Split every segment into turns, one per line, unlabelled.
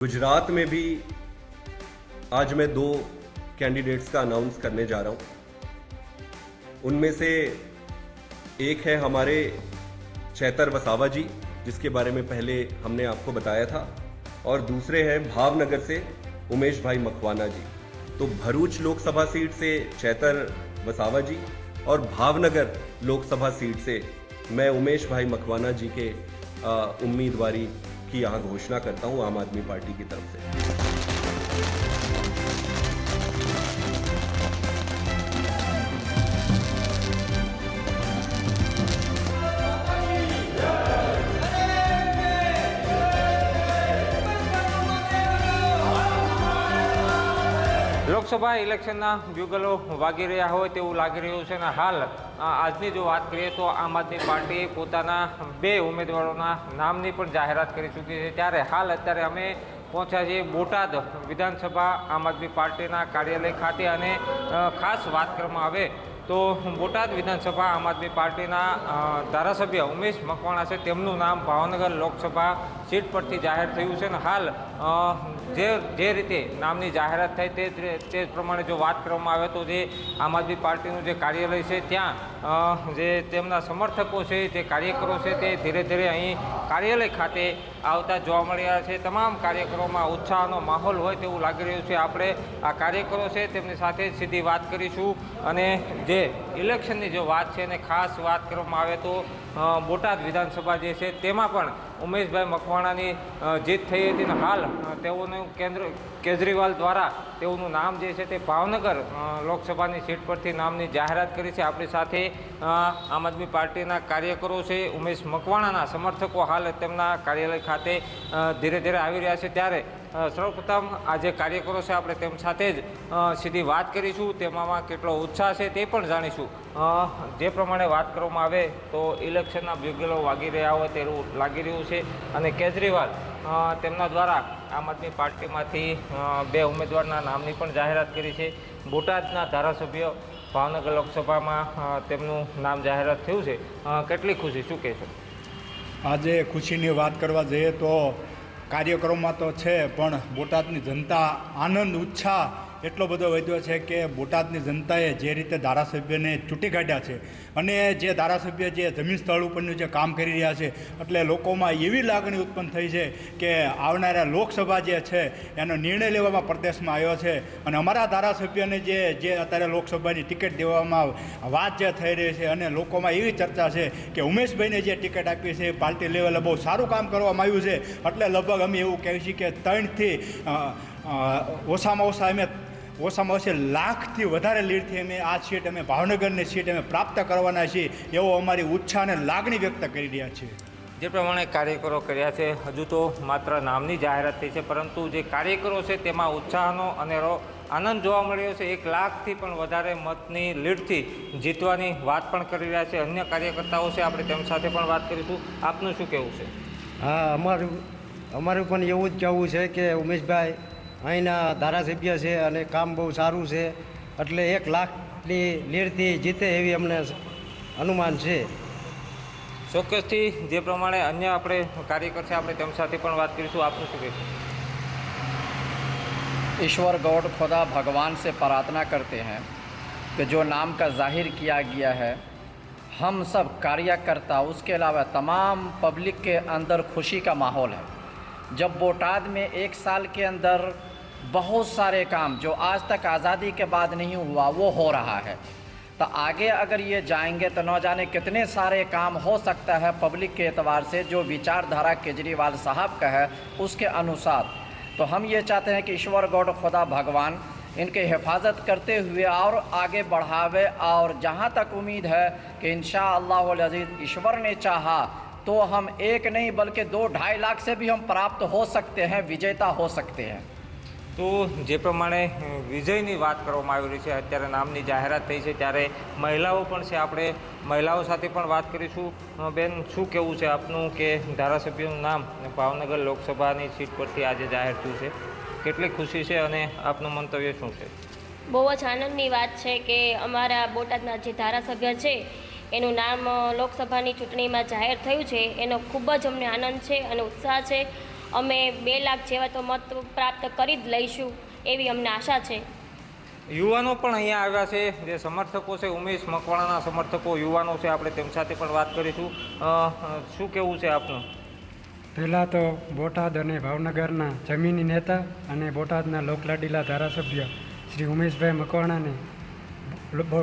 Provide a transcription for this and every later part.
गुजरात में भी आज मैं दो कैंडिडेट्स का अनाउंस करने जा रहा हूँ। उनमें से एक है हमारे चैतर वसावा जी, जिसके बारे में पहले हमने आपको बताया था, और दूसरे हैं भावनगर से उमेश भाई मकवाना जी। तो भरूच लोकसभा सीट से चैतर वसावा जी और भावनगर लोकसभा सीट से मैं उमेश भाई मकवाना जी के उम्मीदवारी की यहाँ घोषणा करता हूँ आम आदमी पार्टी की तरफ से
લોકસભા ઇલેક્શનના બ્યુગલો વાગી રહ્યા હોય તેવું લાગી રહ્યું છે અને હાલ અ, આજની જો વાત કરીએ તો આમ આદમી પાર્ટીએ પોતાના બે ઉમેદવારોના નામની પણ જાહેરાત કરી ચૂકી છે. ત્યારે હાલ અત્યારે અમે પહોંચ્યા છીએ બોટાદ વિધાનસભા આમ આદમી પાર્ટીના કાર્યાલય ખાતે અને ખાસ વાત કરવામાં આવે તો બોટાદ વિધાનસભા આમ આદમી પાર્ટીના ધારાસભ્ય ઉમેશ મકવાણા છે. તેમનું નામ ભાવનગર લોકસભા સીટ પરથી જાહેર થયું છે અને હાલ જે જે રીતે નામની જાહેરાત થઈ તે તે પ્રમાણે જો વાત કરવામાં આવે તો જે આમ આદમી પાર્ટીનું જે કાર્યાલય છે ત્યાં જે તેમના સમર્થકો છે, જે કાર્યકરો છે તે ધીરે ધીરે અહીં કાર્યાલય ખાતે આવતા જોવા મળી રહ્યા છે. તમામ કાર્યકરોમાં ઉત્સાહનો માહોલ હોય તેવું લાગી રહ્યું છે. આપણે આ કાર્યકરો છે તેમની સાથે સીધી વાત કરીશું. અને જે ઇલેક્શનની જે વાત છે અને ખાસ વાત કરવામાં આવે તો બોટાદ વિધાનસભા જે છે તેમાં પણ ઉમેશભાઈ મકવાણાની જીત થઈ હતી અને હાલ તેઓનું કેન્દ્ર, કેજરીવાલ દ્વારા તેઓનું નામ જે છે તે ભાવનગર લોકસભાની સીટ પરથી નામની જાહેરાત કરી છે. આપણી સાથે આમ આદમી પાર્ટીના કાર્યકરો છે. ઉમેશ મકવાણાના સમર્થકો હાલ તેમના કાર્યાલય ખાતે ધીરે ધીરે આવી રહ્યા છે. ત્યારે સર્વપ્રથમ આ જે કાર્યકરો છે, આપણે તેમ સાથે જ સીધી વાત કરીશું. તેમાં કેટલો ઉત્સાહ છે તે પણ જાણીશું. જે પ્રમાણે વાત કરવામાં આવે તો ઇલેક્શનના બ્યુગલો વાગી રહ્યા હોય તેવું લાગી રહ્યું છે. અને કેજરીવાલ તેમના દ્વારા આમ આદમી પાર્ટીમાંથી બે ઉમેદવારના નામની પણ જાહેરાત કરી છે. બોટાદના ધારાસભ્ય ભાવનગર લોકસભામાં તેમનું નામ જાહેરાત થયું છે. કેટલી ખુશી, શું કહેશો?
આજે ખુશીની વાત કરવા જઈએ તો કાર્યક્રમમાં તો છે પણ બોટાદની જનતા આનંદ ઉત્સાહ એટલો બધો વધ્યો છે કે બોટાદની જનતાએ જે રીતે ધારાસભ્યને ચૂંટી કાઢ્યા છે અને જે ધારાસભ્ય જે જમીન સ્થળ ઉપરનું જે કામ કરી રહ્યા છે, એટલે લોકોમાં એવી લાગણી ઉત્પન્ન થઈ છે કે આવનારા લોકસભા જે છે, એનો નિર્ણય લેવામાં પ્રદેશમાં આવ્યો છે. અને અમારા ધારાસભ્યને જે જે અત્યારે લોકસભાની ટિકિટ દેવામાં વાત જે થઈ રહી છે અને લોકોમાં એવી ચર્ચા છે કે ઉમેશભાઈને જે ટિકિટ આપી છે, પાર્ટી લેવલે બહુ સારું કામ કરવામાં આવ્યું છે. એટલે લગભગ અમે એવું કહીએ છીએ કે ત્રણથી ઓછામાં ઓછા અમે ઓછામાં ઓછી લાખથી વધારે લીડથી અમે આ સીટ અમે ભાવનગરની સીટ અમે પ્રાપ્ત કરવાના છીએ એવો અમારી ઉત્સાહ અને લાગણી વ્યક્ત કરી રહ્યા છીએ.
જે પ્રમાણે કાર્યકરો કર્યા છે હજુ તો માત્ર નામની જાહેરાત થઈ છે પરંતુ જે કાર્યકરો છે તેમાં ઉત્સાહનો અનેરો આનંદ જોવા મળ્યો છે. એક લાખથી પણ વધારે મતની લીડથી જીતવાની વાત પણ કરી રહ્યા છે. અન્ય કાર્યકર્તાઓ છે આપણે તેમ સાથે પણ વાત કરીશું. આપનું શું કહેવું છે?
હા અમારું અમારું પણ એવું જ કહેવું છે કે ઉમેશભાઈ અહીંના ધારાસભ્ય છે અને કામ બહુ સારું છે એટલે એક લાખની લીડથી જીતે એવી અમને અનુમાન છે
ચોક્કસથી જે પ્રમાણે અન્ય આપણે કાર્યકર છે આપણે તેમ સાથે પણ વાત કરીશું આપનું શું કહેશું
ईश्वर गौड खुदा भगवान से प्रार्थना करते हैं कि जो नाम का जाहिर किया गया है हम सब कार्यकर्ता उसके अलावा तमाम पब्लिक के अंदर खुशी का माहौल है जब बोटाद में एक साल के अंदर बहुत सारे काम जो आज तक आज़ादी के बाद नहीं हुआ, वो हो रहा है। तो आगे अगर ये जाएँगे तो न जाने कितने सारे काम हो सकता है पब्लिक के एतबार से, जो विचारधारा केजरीवाल साहब का है, उसके अनुसार। तो हम ये चाहते हैं कि ईश्वर गौड खुदा भगवान इनके हिफाजत करते हुए और आगे बढ़ावे और जहाँ तक उम्मीद है कि इन अज़ीज़ ईश्वर ने चाहा तो हम एक नहीं बल्कि दो ढाई लाख से भी हम प्राप्त हो सकते हैं, विजेता हो सकते हैं।
તો જે પ્રમાણે વિજયની વાત કરવામાં આવી રહી છે, અત્યારે નામની જાહેરાત થઈ છે, ત્યારે મહિલાઓ પણ છે આપણે, મહિલાઓ સાથે પણ વાત કરીશું. બેન, શું કહેવું છે આપનું કે ધારાસભ્યનું નામ ભાવનગર લોકસભાની સીટ પરથી આજે જાહેર થયું છે? કેટલી ખુશી છે અને આપનું મંતવ્ય શું છે?
બહુ જ આનંદની વાત છે કે અમારા બોટાદના જે ધારાસભ્ય છે, એનું નામ લોકસભાની ચૂંટણીમાં જાહેર થયું છે. એનો ખૂબ જ અમને આનંદ છે અને ઉત્સાહ છે. અમે બે લાખ જેવા તો મત પ્રાપ્ત કરી જ લઈશું એવી અમને આશા છે.
યુવાનો પણ અહીંયા આવ્યા છે. જે સમર્થકો છે ઉમેશ મકવાણાના સમર્થકો યુવાનો છે આપણે તેમ સાથે પણ વાત કરીશું. શું કેવું છે આપનું?
પહેલાં તો બોટાદ અને ભાવનગરના જમીની નેતા અને બોટાદના લોકલાડીલા ધારાસભ્ય શ્રી ઉમેશભાઈ મકવાણાને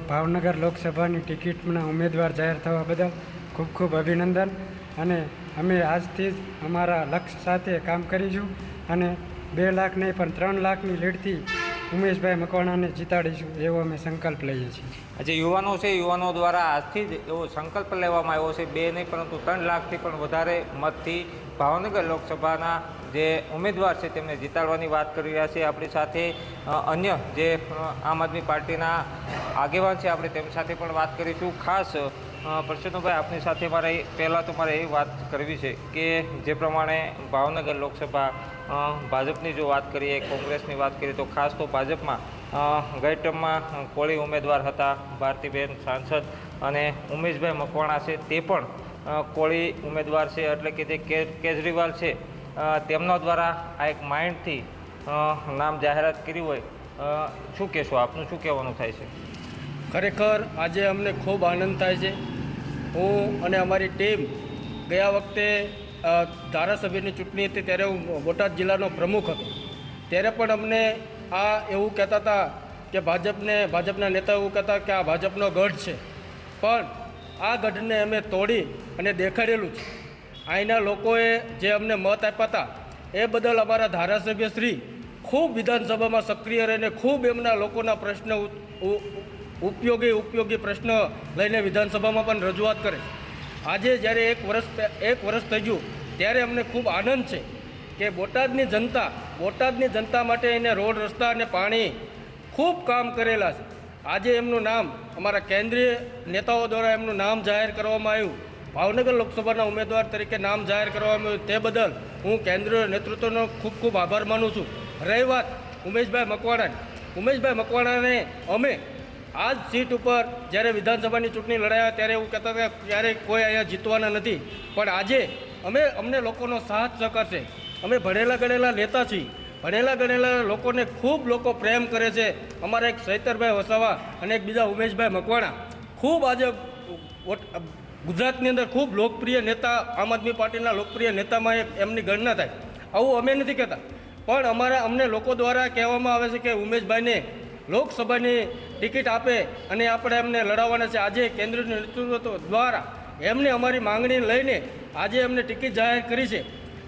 ભાવનગર લોકસભાની ટિકિટના ઉમેદવાર જાહેર થવા બદલ ખૂબ ખૂબ અભિનંદન અને અમે આજથી જ અમારા લક્ષ્ય સાથે કામ કરીશું અને બે લાખ નહીં પણ ત્રણ લાખની લીડથી ઉમેશભાઈ મકવાણાને જીતાડીશું એવો અમે સંકલ્પ લઈએ છીએ.
આજે યુવાનો છે, યુવાનો દ્વારા આજથી જ એવો સંકલ્પ લેવામાં આવ્યો છે, બે નહીં પરંતુ ત્રણ લાખથી પણ વધારે મતથી ભાવનગર લોકસભાના જે ઉમેદવાર છે, તેમને જીતાડવાની વાત કરી રહ્યા છે. આપણી સાથે અન્ય જે આમ આદમી પાર્ટીના આગેવાન છે, આપણે તેમની સાથે પણ વાત કરીશું. ખાસ પરસોત્તમભાઈ આપની સાથે મારે પહેલાં તો મારે એ વાત કરવી છે કે જે પ્રમાણે ભાવનગર લોકસભા ભાજપની જો વાત કરીએ, કોંગ્રેસની વાત કરીએ, તો ખાસ તો ભાજપમાં ગઈ ટર્મમાં કોળી ઉમેદવાર હતા ભારતીબેન સાંસદ અને ઉમેશભાઈ મકવાણા છે તે પણ કોળી ઉમેદવાર છે. એટલે કે જે કેજરીવાલ છે તેમના દ્વારા આ એક માઇન્ડથી નામ જાહેરાત કરી હોય શું કહેશો? આપનું શું કહેવાનું થાય છે?
ખરેખર આજે અમને ખૂબ આનંદ થાય છે. હું અને અમારી ટીમ ગયા વખતે ધારાસભ્યની ચૂંટણી હતી ત્યારે હું બોટાદ જિલ્લાનો પ્રમુખ હતો. ત્યારે પણ અમને આ એવું કહેતા હતા કે ભાજપને, ભાજપના નેતા એવું કહેતા કે આ ભાજપનો ગઢ છે. પણ આ ગઢને અમે તોડી અને દેખાડેલું છે. અહીંના લોકોએ જે અમને મત આપ્યા હતા, એ બદલ અમારા ધારાસભ્ય શ્રી ખૂબ વિધાનસભામાં સક્રિય રહીને ખૂબ એમના લોકોના પ્રશ્ન ઉપયોગી ઉપયોગી પ્રશ્ન લઈને વિધાનસભામાં પણ રજૂઆત કરે આજે જ્યારે એક વર્ષ એક વર્ષ થઈ ગયું, ત્યારે અમને ખૂબ આનંદ છે કે બોટાદની જનતા બોટાદની જનતા માટે એને રોડ, રસ્તા અને પાણી ખૂબ કામ કરેલા છે. આજે એમનું નામ, અમારા કેન્દ્રીય નેતાઓ દ્વારા એમનું નામ જાહેર કરવામાં આવ્યું. ભાવનગર લોકસભાના ઉમેદવાર તરીકે નામ જાહેર કરવામાં આવ્યું. તે બદલ હું કેન્દ્રીય નેતૃત્વનો ખૂબ ખૂબ આભાર માનું છું. રહી વાત ઉમેશભાઈ મકવાણાની. ઉમેશભાઈ મકવાણાને અમે આ જ સીટ ઉપર જ્યારે વિધાનસભાની ચૂંટણી લડાયા ત્યારે એવું કહેતા હતા કે કોઈ અહીંયા જીતવાના નથી. પણ આજે અમે અમને લોકોનો સાથ સહકાર છે અમે ભણેલા ગણેલા નેતા છીએ. ભણેલા ગણેલા લોકોને ખૂબ લોકો પ્રેમ કરે છે. અમારા એક સૈતરભાઈ વસાવા અને એક બીજા ઉમેશભાઈ મકવાણા. ખૂબ આજે ગુજરાતની અંદર ખૂબ લોકપ્રિય નેતા, આમ આદમી પાર્ટીના લોકપ્રિય નેતામાં એક એમની ગણના થાય. આવું અમે નથી કહેતા. પણ અમારા અમને લોકો દ્વારા કહેવામાં આવે છે કે ઉમેશભાઈને લોકસભાની ટિકિટ આપે અને આપણે એમને લડાવવાના છે. આજે કેન્દ્રીય નેતૃત્વ દ્વારા એમને અમારી માંગણી લઈને આજે એમને ટિકિટ જાહેર કરી છે.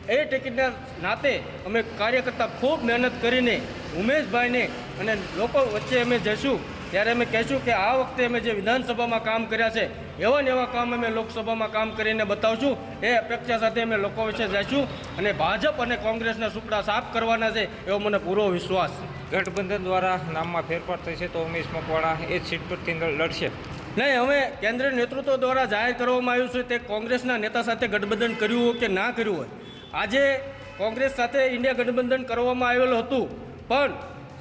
એ ટિકિટના નાતે અમે કાર્યકર્તા ખૂબ મહેનત કરીને ઉમેશભાઈને અને લોકો વચ્ચે અમે જઈશું. ત્યારે અમે કહેશું કે આ વખતે અમે જે વિધાનસભામાં કામ કર્યા છે એવા ને એવા કામ અમે લોકસભામાં કામ કરીને બતાવશું. એ અપેક્ષા સાથે અમે લોકો વિશે જઈશું અને ભાજપ અને કોંગ્રેસના સુપડા સાફ કરવાના છે એવો મને પૂરો વિશ્વાસ. છે
ગઠબંધન દ્વારા નામમાં ફેરફાર થશે તો ઉમેશ મકવાણા એ જ સીટ પરથી લડશે.
નહીં હવે કેન્દ્રીય નેતૃત્વ દ્વારા જાહેર કરવામાં આવ્યું છે તે કોંગ્રેસના નેતા સાથે ગઠબંધન કર્યું હોય કે ના કર્યું હોય? આજે કોંગ્રેસ સાથે ઇન્ડિયા ગઠબંધન કરવામાં આવેલું હતું પણ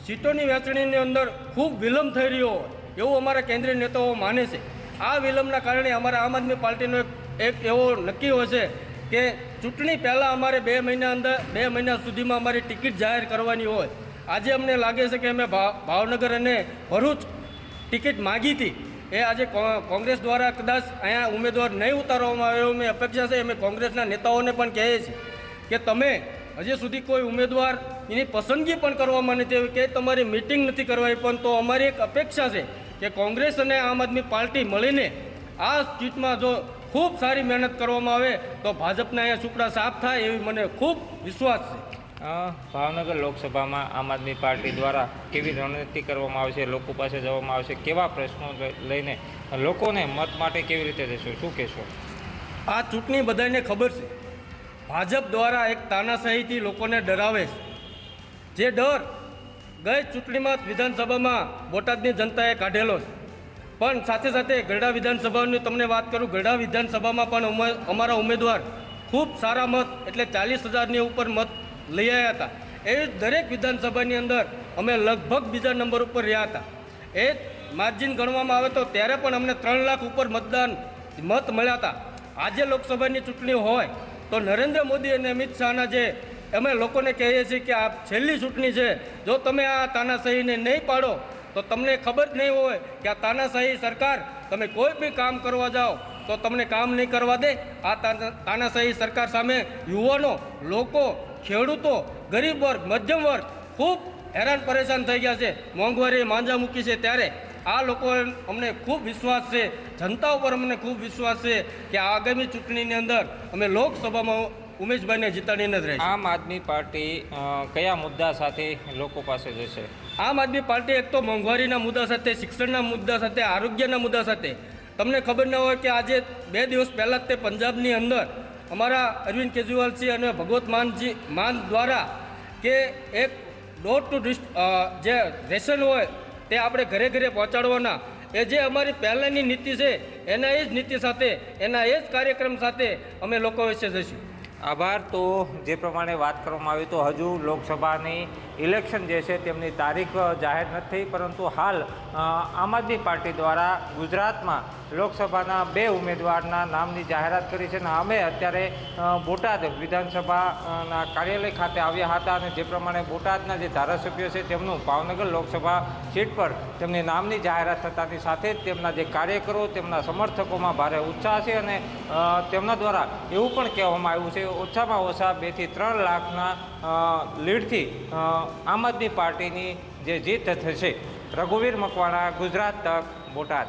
સીટોની વહેંચણીની અંદર ખૂબ વિલંબ થઈ રહ્યો હોય, એવું અમારા કેન્દ્રીય નેતાઓ માને છે. આ વિલંબના કારણે અમારા આમ આદમી પાર્ટીનો એક એવો નક્કી હોય છે કે ચૂંટણી પહેલાં અમારે બે મહિના અંદર, બે મહિના સુધીમાં અમારી ટિકિટ જાહેર કરવાની હોય. આજે અમને લાગે છે કે અમે ભાવ- ભાવનગર અને ભરૂચ ટિકિટ માગી હતી. એ આજે કોંગ્રેસ દ્વારા કદાચ અહીંયા ઉમેદવાર નહીં ઉતારવામાં આવ્યો મેં અપેક્ષા છે, અમે કોંગ્રેસના નેતાઓને પણ કહીએ છીએ કે તમે હજી સુધી કોઈ ઉમેદવાર એની પસંદગી પણ કરવામાં નથી આવી કે તમારી મિટિંગ નથી કરવાની પણ તો અમારી એક અપેક્ષા છે કે કોંગ્રેસ અને આમ આદમી પાર્ટી મળીને આ સીટમાં જો ખૂબ સારી મહેનત કરવામાં આવે તો ભાજપના અહીંયા સુપડા સાફ થાય એવી મને ખૂબ વિશ્વાસ છે.
ભાવનગર લોકસભામાં આમ આદમી પાર્ટી દ્વારા કેવી રણનીતિ કરવામાં આવશે લોકો પાસે જવામાં આવશે કેવા પ્રશ્નો લઈને લોકોને મત માટે કેવી રીતે જશો શું કહેશો?
આ ચૂંટણી બધાને ખબર છે. ભાજપ દ્વારા એક તાનાશાહીથી લોકોને ડરાવે છે. જે ડર ગઈ ચૂંટણીમાં વિધાનસભામાં બોટાદની જનતાએ કાઢેલો છે. પણ સાથે સાથે ગરડા વિધાનસભાની તમને વાત કરું, ગરડા વિધાનસભામાં પણ અમારા ઉમેદવાર ખૂબ સારા મત, એટલે ચાલીસ હજારની ઉપર મત લઈ આવ્યા હતા. એવી દરેક વિધાનસભાની અંદર અમે લગભગ બીજા નંબર ઉપર રહ્યા હતા. એ માર્જિન ગણવામાં આવે તો ત્યારે પણ અમને ત્રણ લાખ ઉપર મતદાન, મત મળ્યા હતા. આજે લોકસભાની ચૂંટણી હોય તો નરેન્દ્ર મોદી અને અમિત શાહના જે અમે લોકોને કહીએ છીએ કે આ છેલ્લી ચૂંટણી છે, જો તમે આ તાનાશાહીને નહીં પાડો, તો તમને ખબર નહીં હોય કે આ તાનાશાહી સરકાર તમે કોઈ બી કામ કરવા જાઓ, તો તમને કામ નહીં કરવા દે. આ તાનાશાહી સરકાર સામે યુવાનો, લોકો, ખેડૂતો, ગરીબ વર્ગ, મધ્યમ વર્ગ ખૂબ હેરાન પરેશાન થઈ ગયા છે. મોંઘવારી માંજા મૂકી છે ત્યારે. આ લોકો અમને ખૂબ વિશ્વાસ છે જનતા ઉપર અમને ખૂબ વિશ્વાસ છે કે આગામી ચૂંટણીની અંદર અમે લોકસભામાં ઉમેશભાઈને જીતાડીને જ રહીશું.
આમ આદમી પાર્ટી કયા મુદ્દા સાથે લોકો પાસે જશે?
આમ આદમી પાર્ટી એક તો મોંઘવારીના મુદ્દા સાથે શિક્ષણના મુદ્દા સાથે આરોગ્યના મુદ્દા સાથે. તમને ખબર ન હોય કે આજે બે દિવસ પહેલાં જ તે પંજાબની અંદર અમારા અરવિંદ કેજરીવાલજી અને ભગવત માનજી માન દ્વારા કે એક ડોર ટુ ડિસ્ટ જે રેશન હોય તે આપણે ઘરે ઘરે પહોંચાડવાના. એ જે અમારી પહેલાંની નીતિ છે, એના એ જ નીતિ સાથે, એના એ જ કાર્યક્રમ સાથે અમે લોકો વિશે જઈશું.
આભાર. તો જે પ્રમાણે વાત કરવામાં આવી તો હજુ લોકસભાની ઇલેક્શન જે છે તેમની તારીખ જાહેર નથી પરંતુ હાલ આમ આદમી પાર્ટી દ્વારા ગુજરાતમાં લોકસભાના બે ઉમેદવારના નામની જાહેરાત કરી છે અને અમે અત્યારે બોટાદ વિધાનસભાના કાર્યાલય ખાતે આવ્યા હતા અને જે પ્રમાણે બોટાદના જે ધારાસભ્યો છે તેમનું ભાવનગર લોકસભા સીટ પર તેમની નામની જાહેરાત થતાની સાથે જ તેમના જે કાર્યકરો, તેમના સમર્થકોમાં ભારે ઉત્સાહ છે અને તેમના દ્વારા એવું પણ કહેવામાં આવ્યું છે, ઓછામાં ઓછા બેથી ત્રણ લાખના લીડથી આમ આદમી પાર્ટીની જે જીત થશે રઘુવીર મકવાણા ગુજરાત તક બોટાદ.